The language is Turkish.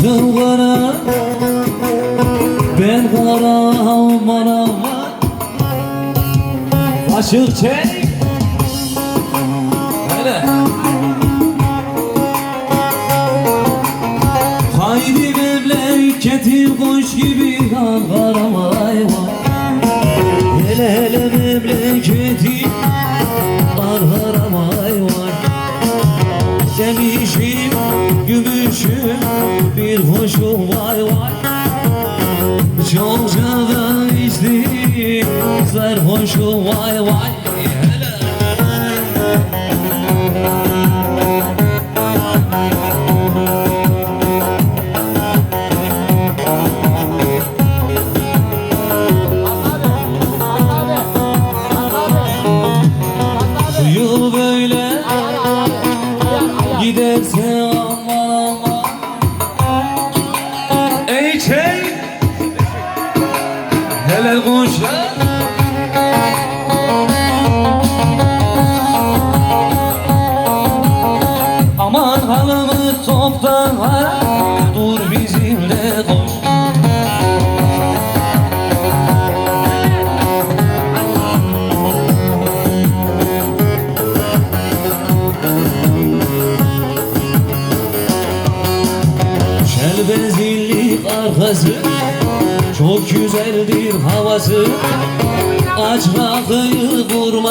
Baktım kara Ben kara aman aman. Aşık çek. Hele. Haydi memleketin kuş gibi Ankara vay vay Hele hele memleketin vay vay Çokça da içtim sarhoşum vay vay Hele. Suyu giderse çey Hele kuşlar Aman halımı toptan Dur bizimle koş. Şerbezillik arkası Çok güzeldir havası. Aç rakıyı vurma